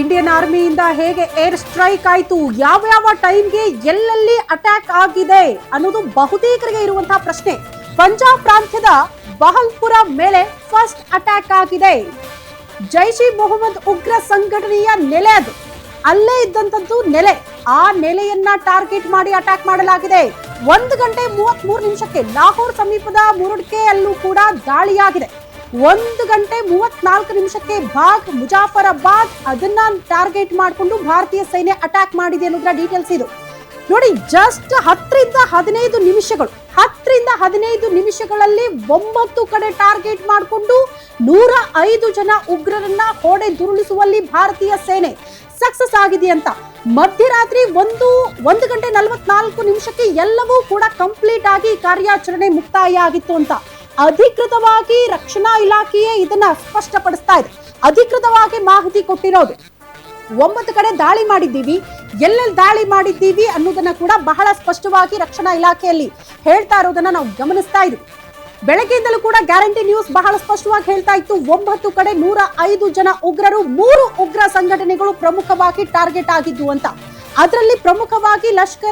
Indian ಆರ್ಮಿಯಿಂದ ಹೇಗೆ air strike ಆಯಿತು? ಯಾವ ಯಾವ ಟೈಮ್ಗೆ ಎಲ್ಲೆಲ್ಲಿ ಅಟ್ಯಾಕ್ ಆಗಿದೆ ಅನ್ನೋದು ಬಹುತೇಕರಿಗೆ ಇರುವಂತಹ ಪ್ರಶ್ನೆ. ಪಂಜಾಬ್ ಪ್ರಾಂತ್ಯದ ಬಹಲ್ಪುರ ಮೇಲೆ ಫಸ್ಟ್ ಅಟ್ಯಾಕ್ ಆಗಿದೆ. ಜೈಷ್ ಇ ಮೊಹಮ್ಮದ್ ಉಗ್ರ ಸಂಘಟನೆಯ ನೆಲೆ ಅದು. ಅಲ್ಲೇ ಇದ್ದಂಥದ್ದು ನೆಲೆ. ಆ ನೆಲೆಯನ್ನ ಟಾರ್ಗೆಟ್ ಮಾಡಿ ಅಟ್ಯಾಕ್ ಮಾಡಲಾಗಿದೆ. ಒಂದು ಗಂಟೆ ಮೂವತ್ತ್ ಮೂರು ನಿಮಿಷಕ್ಕೆ ಲಾಹೋರ್ ಸಮೀಪದ ಮುರುಡ್ಕೆಯಲ್ಲೂ ಕೂಡ ದಾಳಿಯಾಗಿದೆ. ಒಂದು ಗಂಟೆ ಮೂವತ್ನಾಲ್ಕು ನಿಮಿಷಕ್ಕೆ ಬಾಗ್ ಮುಜಾಫರಾಬಾದ್ ಅದನ್ನ ಟಾರ್ಗೆಟ್ ಮಾಡಿಕೊಂಡು ಭಾರತೀಯ ಸೈನ್ಯ ಅಟ್ಯಾಕ್ ಮಾಡಿದೆ ಅನ್ನೋದ್ರ ಡೀಟೇಲ್ಸ್ ಇದು. ನೋಡಿ ಜಸ್ಟ್ ಹತ್ತರಿಂದ ಹದಿನೈದು ನಿಮಿಷಗಳು, ಹತ್ತರಿಂದ ಹದಿನೈದು ನಿಮಿಷಗಳಲ್ಲಿ ಒಂಬತ್ತು ಕಡೆ ಟಾರ್ಗೆಟ್ ಮಾಡಿಕೊಂಡು ನೂರ ಐದು ಜನ ಉಗ್ರರನ್ನ ಹೊಡೆ ದುರುಳಿಸುವಲ್ಲಿ ಭಾರತೀಯ ಸೇನೆ ಸಕ್ಸಸ್ ಆಗಿದೆ ಅಂತ. ಮಧ್ಯರಾತ್ರಿ ಒಂದು ಒಂದು ಗಂಟೆ ನಲವತ್ನಾಲ್ಕು ನಿಮಿಷಕ್ಕೆ ಎಲ್ಲವೂ ಕೂಡ ಕಂಪ್ಲೀಟ್ ಆಗಿ ಕಾರ್ಯಾಚರಣೆ ಮುಕ್ತಾಯ ಆಗಿತ್ತು ಅಂತ. ಅಧಿಕೃತವಾಗಿ ರಕ್ಷಣಾ ಇಲಾಖೆಯೇ ಇದನ್ನ ಸ್ಪಷ್ಟಪಡಿಸ್ತಾ ಇದೆ. ಅಧಿಕೃತವಾಗಿ ಮಾಹಿತಿ ಕೊಟ್ಟಿರೋದು. ಒಂಬತ್ತು ಕಡೆ ದಾಳಿ ಮಾಡಿದ್ದೀವಿ. ಎಲ್ಲೆಲ್ಲಿ ದಾಳಿ ಮಾಡಿದ್ದೀವಿ ಅನ್ನೋದನ್ನ ಕೂಡ ಬಹಳ ಸ್ಪಷ್ಟವಾಗಿ ರಕ್ಷಣಾ ಇಲಾಖೆಯಲ್ಲಿ ಹೇಳ್ತಾ ಇರೋದನ್ನ ನಾವು ಗಮನಿಸ್ತಾ ಇದ್ವಿ. ಬೆಳಗ್ಗೆಯಿಂದಲೂ ಕೂಡ ಗ್ಯಾರಂಟಿ ನ್ಯೂಸ್ ಬಹಳ ಸ್ಪಷ್ಟವಾಗಿ ಹೇಳ್ತಾ ಇತ್ತು. ಒಂಬತ್ತು ಕಡೆ ನೂರ ಐದು ಜನ ಉಗ್ರರು, ಮೂರು ಉಗ್ರ ಸಂಘಟನೆಗಳು ಪ್ರಮುಖವಾಗಿ ಟಾರ್ಗೆಟ್ ಆಗಿದ್ದು ಅಂತ. ಅದರಲ್ಲಿ ಪ್ರಮುಖವಾಗಿ ಲಷ್ಕರ್